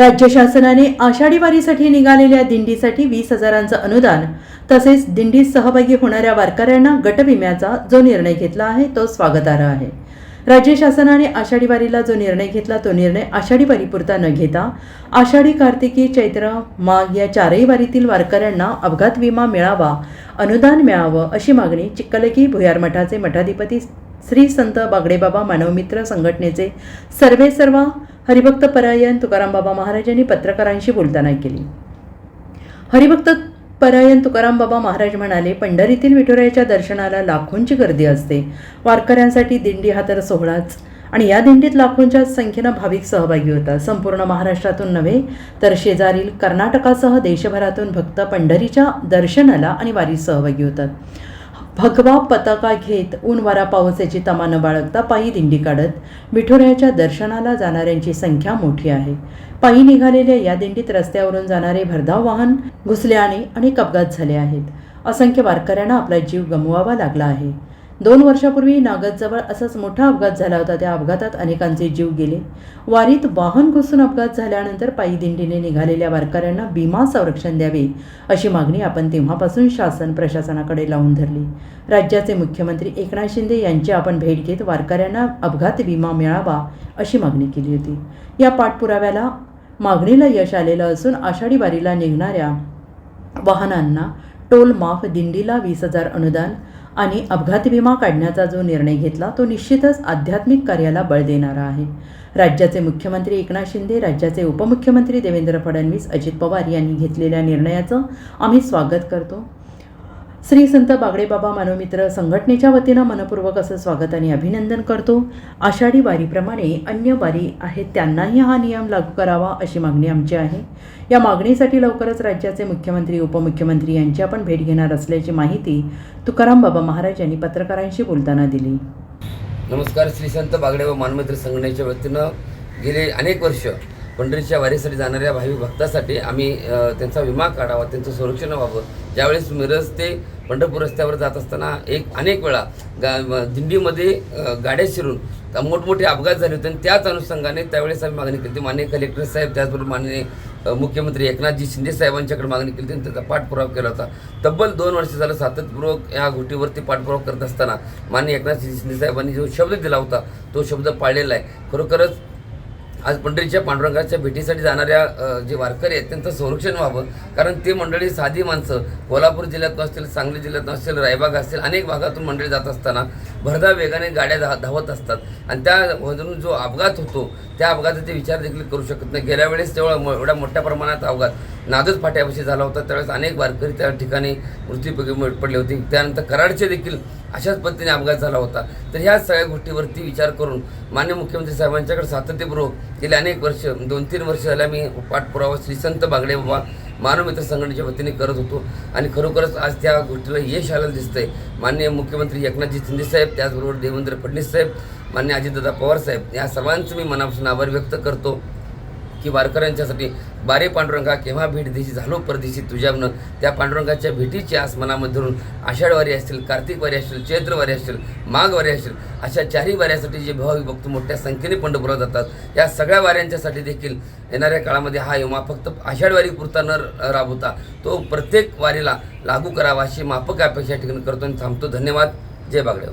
राज्य शासनाने आषाढी वारीसाठी निघालेल्या दिंडीसाठी वीस हजारांचं अनुदान तसेच दिंडीत सहभागी होणाऱ्या वारकऱ्यांना गटविम्याचा जो निर्णय घेतला आहे तो स्वागतार्ह आहे. राज्य शासनाने आषाढी वारीला जो निर्णय घेतला तो निर्णय आषाढी वारीपुरता न घेता आषाढी कार्तिकी चैत्र माघ या चारही वारीतील वारकऱ्यांना अपघात विमा मिळावा अनुदान मिळावं अशी मागणी चिक्कलगी भुयार मठाचे मठाधिपती श्री संत बागडेबाबा मानवमित्र संघटनेचे सर्वे सर्वा हरिभक्त परायण तुकाराम बाबा महाराजांनी पत्रकारांशी बोलताना केली. हरिभक्त परायण तुकाराम बाबा महाराज म्हणाले पंढरीतील विठुरायाच्या दर्शनाला लाखोंची गर्दी असते. वारकऱ्यांसाठी दिंडी हा तर सोहळाच. आणि या दिंडीत लाखोंच्या संख्येनं भाविक सहभागी होतात. संपूर्ण महाराष्ट्रातून नव्हे तर शेजारील कर्नाटकासह देशभरातून भक्त पंढरीच्या दर्शनाला आणि वारीत सहभागी होतात. भगवा पताका घेत ऊन वारा पाऊस याची तमा न बाळगता पायी दिंडी काढत विठुरायाच्या दर्शनाला जाणाऱ्यांची संख्या मोठी आहे. पायी निघालेल्या या दिंडीत रस्त्यावरून जाणारे भरधाव वाहन घुसल्याने अनेक अपघात झाले आहेत. असंख्य वारकऱ्यांना आपला जीव गमवावा लागला आहे. दोन वर्षापूर्वी नागदजवळ असाच मोठा अपघात झाला होता. त्या अपघातात अनेकांचे जीव गेले. वारीत वाहन घुसून अपघात झाल्यानंतर पायी दिंडीने निघालेल्या वारकऱ्यांना विमा संरक्षण द्यावे अशी मागणी आपण तेव्हापासून शासन प्रशासनाकडे लावून धरली. राज्याचे मुख्यमंत्री एकनाथ शिंदे यांची आपण भेट घेत वारकऱ्यांना अपघात विमा मिळावा अशी मागणी केली होती. या पाठपुराव्याला मागणीला यश आलेलं असून आषाढी वारीला निघणाऱ्या वाहनांना टोल माफ दिंडीला वीस हजार अनुदान आणि अपघात विमा काढण्याचा जो निर्णय घेतला तो निश्चितच आध्यात्मिक कार्याला बळ देणारा आहे. राज्याचे मुख्यमंत्री एकनाथ शिंदे राज्याचे उपमुख्यमंत्री देवेंद्र फडणवीस अजित पवार यांनी घेतलेल्या निर्णयाचं आम्ही स्वागत करतो. श्री संत बागडेबाबा मानवमित्र संघटनेच्या वतीनं मनपूर्वक असं स्वागत आणि अभिनंदन करतो. आषाढी वारीप्रमाणे अन्य वारी आहेत त्यांनाही हा नियम लागू करावा अशी मागणी आमची आहे. या मागणीसाठी लवकरच राज्याचे मुख्यमंत्री उपमुख्यमंत्री यांची आपण भेट घेणार असल्याची माहिती तुकाराम बाबा महाराज यांनी पत्रकारांशी बोलताना दिली. नमस्कार श्री संत बागडे व मानमित्र संघटनेच्या वतीनं गेले अनेक वर्ष पंढरीच्या वारीसाठी जाणाऱ्या भावी भक्तासाठी आम्ही त्यांचा विमा काढावा त्यांचं संरक्षण व्हावं. ज्यावेळेस मिरज ते पंढरपूर रस्त्यावर जात असताना एक अनेक वेळा गा दिंडीमध्ये गाड्या शिरून मोठमोठे अपघात झाले होते. आणि त्याच अनुषंगाने त्यावेळेस आम्ही मागणी केली होती. माननीय कलेक्टर साहेब त्याचबरोबर माननीय मुख्यमंत्री एकनाथजी शिंदे साहेबांच्याकडे मागणी केली होती. आणि त्याचा पाठपुरावा केला होता. तब्बल दोन वर्ष झालं सातत्यपूर्वक या गोष्टीवरती पाठपुरावा करत असताना माननीय एकनाथ शिंदे साहेबांनी जो शब्द दिला होता तो शब्द पाळलेला आहे. खरोखरच आज पंढरीच्या पांडुरंगाच्या भेटीसाठी जाणाऱ्या जे वारकरी आहेत त्यांचं संरक्षण व्हावं. कारण ते मंडळी साधी माणसं. कोल्हापूर जिल्ह्यातून असतील सांगली जिल्ह्यातून असतील रायबाग असतील अनेक भागातून मंडळी जात असताना भरधाव वेगाने गाड्या धा धावत असतात. आणि त्यामधून जो अपघात होतो त्या अपघाताचे विचार देखील करू शकत नाही. गेल्या वेळेस तेवढा एवढ्या मोठ्या प्रमाणात अपघात नादच फाट्यापाशी झाला होता. त्यावेळेस अनेक वारकरी त्या ठिकाणी मृत्यूपैकी पडले होते. त्यानंतर कराडचे देखील अशाच पद्धतीने अपघात झाला होता. तर ह्या सगळ्या गोष्टीवरती विचार करून मान्य मुख्यमंत्री साहेबांच्याकडे सातत्यपूर्वक गेले अनेक वर्ष दोन तीन वर्ष झाल्या मी पाठपुरावा श्री संत बागडे बाबा मानवमित्र संघटनेच्या वतीने करत होतो. आणि खरोखरच आज त्या गोष्टीला यश आलेलं दिसतंय. माननीय मुख्यमंत्री एकनाथजी शिंदे साहेब त्याचबरोबर देवेंद्र फडणवीस साहेब मान्य अजितदादा पवार साहेब या सर्वांचं मी मनापासून आभार व्यक्त करतो. की वारकऱ्यांच्यासाठी बारे पांडुरंगा केव्हा भेट देशी झालो परदेशी तुझ्यावनं त्या पांडुरंगाच्या भेटीची आस मनामध्ये धरून आषाढवारी असतील कार्तिक वारी असतील चैत्रवारी असतील माघवारी असतील अशा चारही वाऱ्यासाठी जे भावी भक्त मोठ्या संख्येने पंढरपुरात जातात या सगळ्या वाऱ्यांच्यासाठी देखील येणाऱ्या काळामध्ये हा युमा फक्त आषाढवारी पुरता न राबवता तो प्रत्येक वारीला लागू करावा अशी माफक अपेक्षा ठिकाणी करतो आणि थांबतो. धन्यवाद. जय बागडे